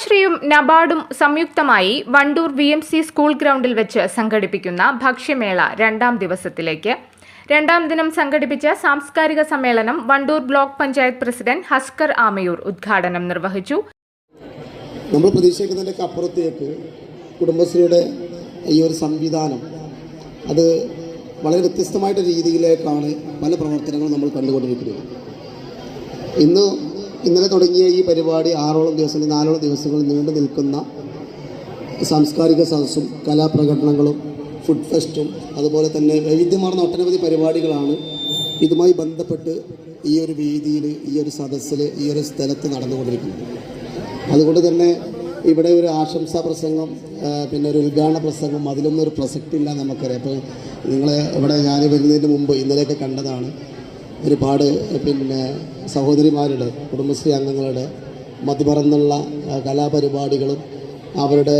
കുടുംബശ്രീയും നബാർഡും സംയുക്തമായി Wandoor V M C school ഗ്രൗണ്ടിൽ വെച്ച് സംഘടിപ്പിക്കുന്ന ഭക്ഷ്യമേള രണ്ടാം ദിവസത്തിലേക്ക്. രണ്ടാം ദിനം സംഘടിപ്പിച്ച സാംസ്കാരിക സമ്മേളനം വണ്ടൂർ ബ്ലോക്ക് പഞ്ചായത്ത് പ്രസിഡന്റ് ഹസ്കർ ആമയൂർ ഉദ്ഘാടനം നിർവഹിച്ചു. നമ്മൾ പ്രതീക്ഷിക്കുന്നതിന്റെയൊക്കെ അപ്പുറത്തേക്ക് കുടുംബശ്രീയുടെ ഈ ഒരു സംവിധാനം അത് വളരെ വ്യത്യസ്തമായിട്ട് രീതിയിലേക്കാണ് പല പ്രവർത്തനങ്ങളും നമ്മൾ കണ്ടുകൊണ്ടിരിക്കുന്നത്. ഇന്ന് ഇന്നലെ തുടങ്ങിയ ഈ പരിപാടി ആറോളം ദിവസം നാലോളം ദിവസങ്ങൾ നീണ്ടു നിൽക്കുന്ന സാംസ്കാരിക സദസ്സും കലാപ്രകടനങ്ങളും ഫുഡ് ഫെസ്റ്റും അതുപോലെ തന്നെ വൈവിധ്യമാർന്ന ഒട്ടനവധി പരിപാടികളാണ് ഇതുമായി ബന്ധപ്പെട്ട് ഈ ഒരു വേദിയിൽ ഈ ഒരു സദസ്സിൽ ഈ ഒരു സ്ഥലത്ത് നടന്നുകൊണ്ടിരിക്കുന്നത്. അതുകൊണ്ട് തന്നെ ഇവിടെ ഒരു ആശംസാ പ്രസംഗം പിന്നെ ഒരു ഉദ്ഘാടന പ്രസംഗം അതിലൊന്നും ഒരു പ്രസക്തി ഇല്ല നമുക്കറിയാം. അപ്പോൾ നിങ്ങളെ ഇവിടെ ഞാൻ വരുന്നതിന് മുമ്പ് ഇന്നലെയൊക്കെ കണ്ടതാണ്. ഒരുപാട് പിന്നെ സഹോദരിമാരുടെ കുടുംബശ്രീ അംഗങ്ങളുടെ മതിമറന്നുള്ള കലാപരിപാടികളും അവരുടെ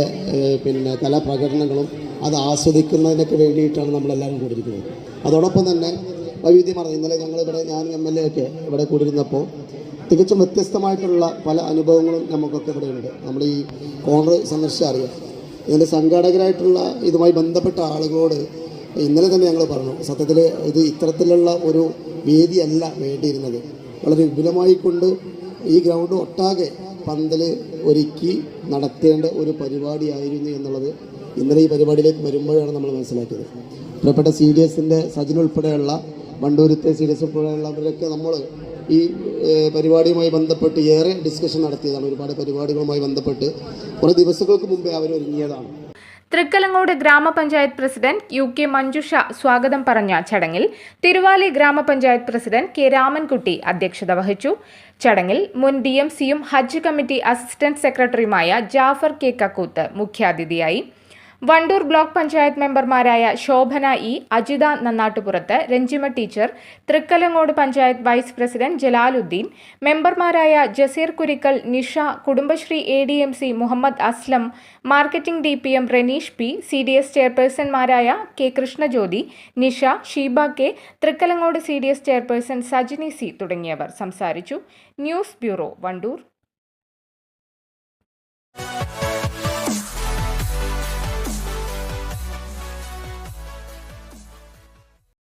പിന്നെ കലാപ്രകടനങ്ങളും അത് ആസ്വദിക്കുന്നതിനൊക്കെ വേണ്ടിയിട്ടാണ് നമ്മളെല്ലാവരും കൂടിയിരിക്കുന്നത്. അതോടൊപ്പം തന്നെ വൈവിധ്യമാർന്ന ഇന്നലെ ഞങ്ങളിവിടെ ഞാനും എം എൽ എ ഒക്കെ ഇവിടെ കൂടിയിരുന്നപ്പോൾ തികച്ചും വ്യത്യസ്തമായിട്ടുള്ള പല അനുഭവങ്ങളും നമുക്കൊക്കെ ഇവിടെ ഉണ്ട്. നമ്മൾ ഈ കോൺഗ്രസ് സന്ദർശിച്ച അറിയാം. ഇതിന്റെ സംഘാടകരായിട്ടുള്ള ഇതുമായി ബന്ധപ്പെട്ട ആളുകളോട് ഇന്നലെ തന്നെ ഞങ്ങൾ പറഞ്ഞു. സത്യത്തിൽ ഇത് ഇത്തരത്തിലുള്ള ഒരു വേദിയല്ല വേണ്ടിയിരുന്നത്. വളരെ വിപുലമായി കൊണ്ട് ഈ ഗ്രൗണ്ട് ഒട്ടാകെ പന്തൽ ഒരുക്കി നടത്തേണ്ട ഒരു പരിപാടിയായിരുന്നു എന്നുള്ളത് ഇന്നലെ ഈ പരിപാടിയിലേക്ക് വരുമ്പോഴാണ് നമ്മൾ മനസ്സിലാക്കിയത്. പ്രിയപ്പെട്ട സി ഡി എസിന്റെ സജിൻ ഉൾപ്പെടെയുള്ള വണ്ടൂരത്തെ സി ഡി എസ് ഉൾപ്പെടെയുള്ളവരൊക്കെ നമ്മൾ ഈ പരിപാടിയുമായി ബന്ധപ്പെട്ട് ഏറെ ഡിസ്കഷൻ നടത്തിയതാണ്. ഒരുപാട് പരിപാടികളുമായി ബന്ധപ്പെട്ട് കുറേ ദിവസങ്ങൾക്ക് മുമ്പേ അവർ ഒരുങ്ങിയതാണ് തൃക്കലങ്ങോട് ഗ്രാമപഞ്ചായത്ത് പ്രസിഡന്റ് യു കെ മഞ്ജുഷ സ്വാഗതം പറഞ്ഞ ചടങ്ങിൽ തിരുവാലി ഗ്രാമപഞ്ചായത്ത് പ്രസിഡന്റ് കെ രാമൻകുട്ടി അധ്യക്ഷത വഹിച്ചു. ചടങ്ങിൽ മുൻ ഡി എം സിയും ഹജ്ജ് കമ്മിറ്റി അസിസ്റ്റന്റ് സെക്രട്ടറിയുമായ ജാഫർ കെ കക്കൂത്ത് മുഖ്യാതിഥിയായി. വണ്ടൂർ ബ്ലോക്ക് പഞ്ചായത്ത് മെമ്പർമാരായ Shobhana E Ajitha നന്നാട്ടുപുറത്ത് Ranjima teacher Thrikkalangode panchayat vice president Jalaludheen മെമ്പർമാരായ Jaseer Kurikkal Nisha Kudumbashree A D M C Muhammad Aslam marketing D P M Ranish P C D S ചെയർപേഴ്സൺമാരായ K Krishnajyothi Nisha Sheeba K Thrikkalangode C D S chairperson Sajini C തുടങ്ങിയവർ സംസാരിച്ചു. News bureau Wandoor.